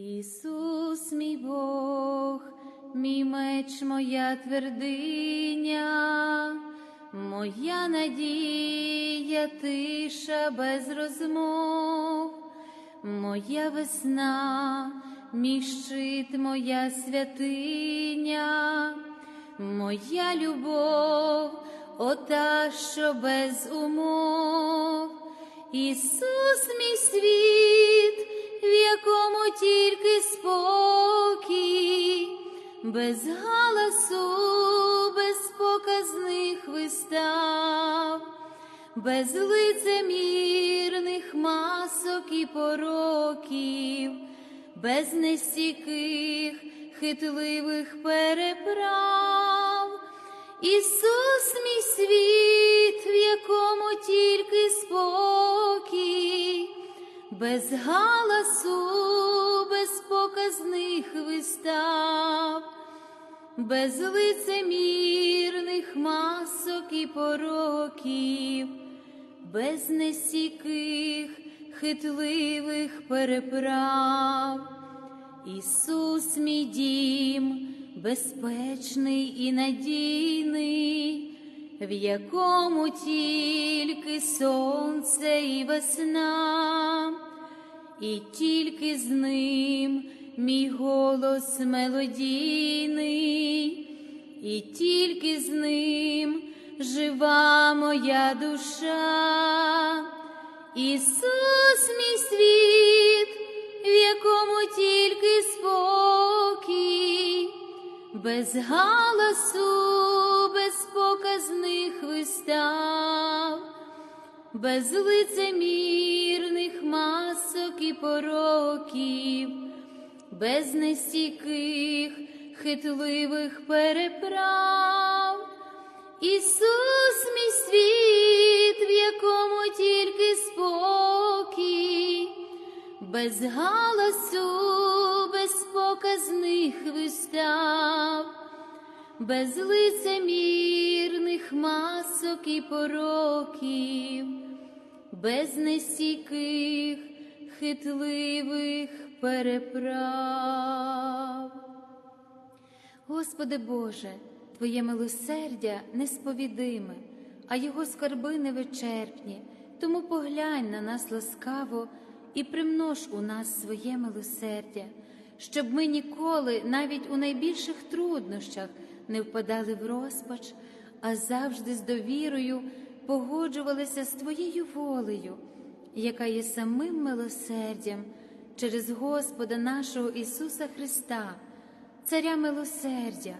Ісус, мій Бог, мій меч, моя твердиня, моя надія, тиша без розмов, моя весна, мій щит, моя святиня, моя любов, ота, що без умов. Ісус, мій світ, в якому тільки спокій, без галасу, без показних вистав, без лицемірних масок і пороків, без нестійких хитливих переправ. Ісус, мій світ, в якому тільки спокій, без галасу, без показних вистав, без лицемірних масок і пороків, без нестійких хитливих переправ. Ісус, мій дім, безпечний і надійний, в якому тільки сонце і весна, і тільки з ним мій голос мелодійний, і тільки з ним жива моя душа. Ісус, мій світ, в якому тільки спокій, без галасу, без показних вистав, без лицемірних масок і пороків, без нестійких хитливих переправ. Ісус, мій світ, в якому тільки спокій, без галасу, без показних вистав, без лицемірних масок і пороків, без нестійких хитливих переправ. Господи Боже, Твоє милосердя несповідиме, а Його скарби невичерпні, тому поглянь на нас ласкаво і примнож у нас своє милосердя, щоб ми ніколи, навіть у найбільших труднощах, не впадали в розпач, а завжди з довірою погоджувалися з Твоєю волею, яка є самим милосердям через Господа нашого Ісуса Христа, Царя милосердя,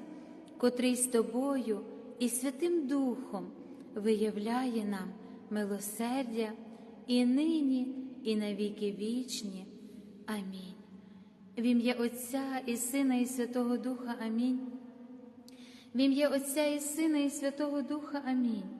котрий з тобою і Святим Духом виявляє нам милосердя і нині, і на віки вічні. Амінь. В ім'я Отця і Сина, і Святого Духа Амінь. В ім'я Отця і Сина, і Святого Духа Амінь.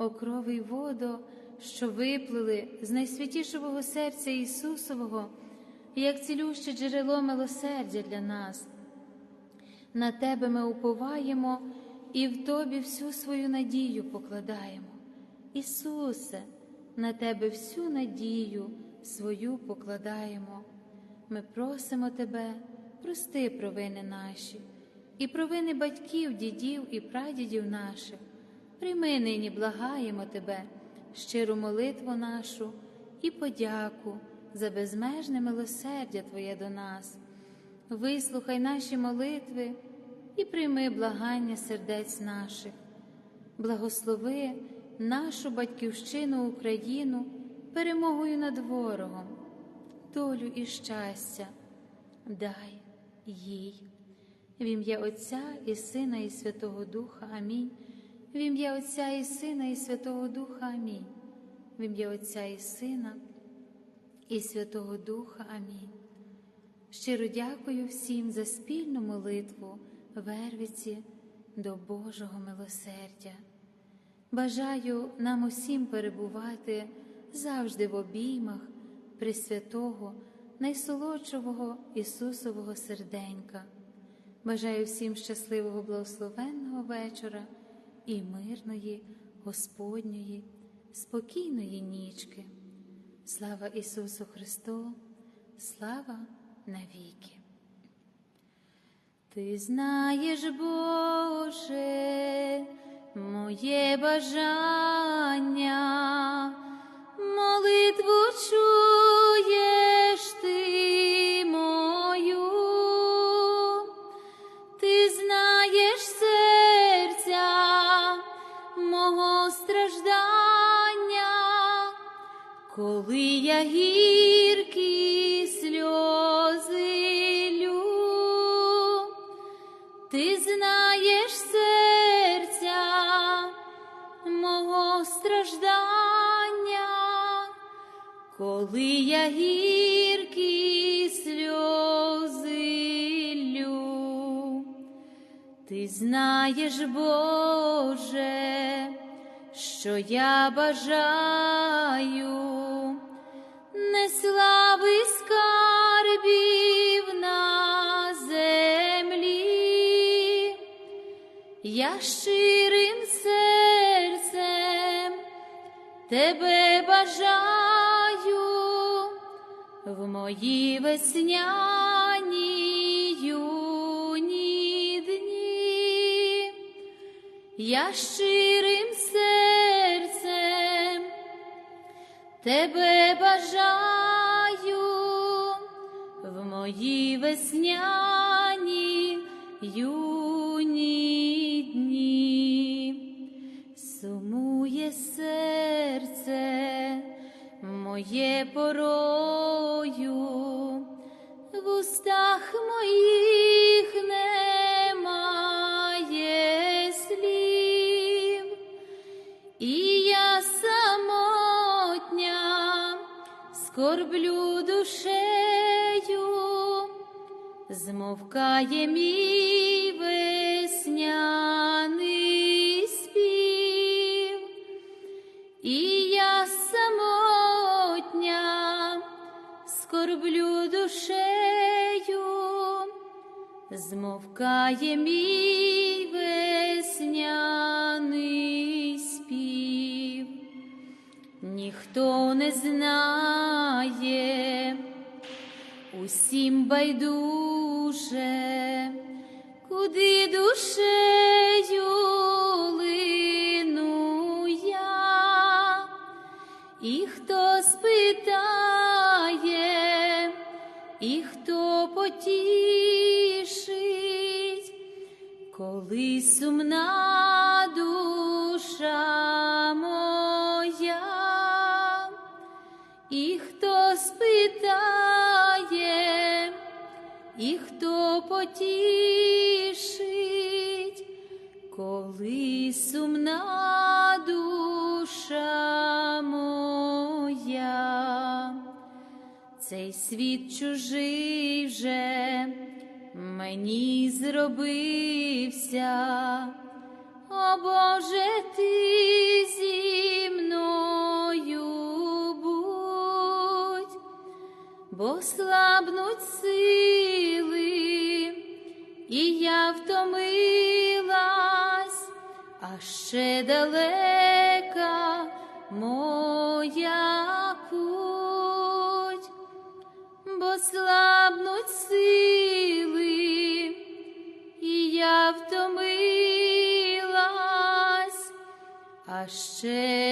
О крови водо, що виплили з найсвятішого серця Ісусового, як цілюще джерело милосердя для нас. На Тебе ми уповаємо і в Тобі всю свою надію покладаємо. Ісусе, на Тебе всю надію свою покладаємо. Ми просимо Тебе, прости провини наші, і провини батьків, дідів і прадідів наших. Прийми нині, благаємо Тебе, щиру молитву нашу і подяку за безмежне милосердя Твоє до нас. Вислухай наші молитви і прийми благання сердець наших, благослови нашу батьківщину Україну перемогою над ворогом, долю і щастя, дай їй. В ім'я Отця і Сина, і Святого Духа. Амінь. В ім'я Отця і Сина, і Святого Духа. Амінь. В ім'я Отця і Сина, і Святого Духа. Амінь. Щиро дякую всім за спільну молитву Вервиці до Божого милосердя. Бажаю нам усім перебувати завжди в обіймах Пресвятого, найсолодшого Ісусового серденька. Бажаю всім щасливого благословенного вечора і мирної, Господньої, спокійної нічки. Слава Ісусу Христу, слава навіки. Ти знаєш, Боже, моє бажання, молитву Ти знаєш, Боже, що я бажаю, не слави скарбів на землі, я щирим серцем тебе бажаю. В мої весняні Я щирим серцем тебе бажаю в мої весняні юні дні. Сумує серце моє порою, в устах моїх скорблю душею, змовкає мій весняний спів, і я самотня скорблю душею, змовкає мій весняний спів, ніхто не знає, усім байдуже, куди душею цей світ чужий вже мені зробився. О Боже, ти зі мною будь, бо слабнуть сили, і я втомилась, а ще далека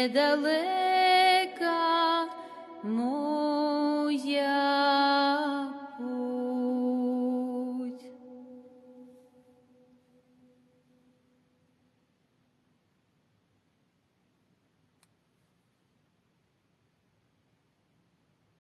ще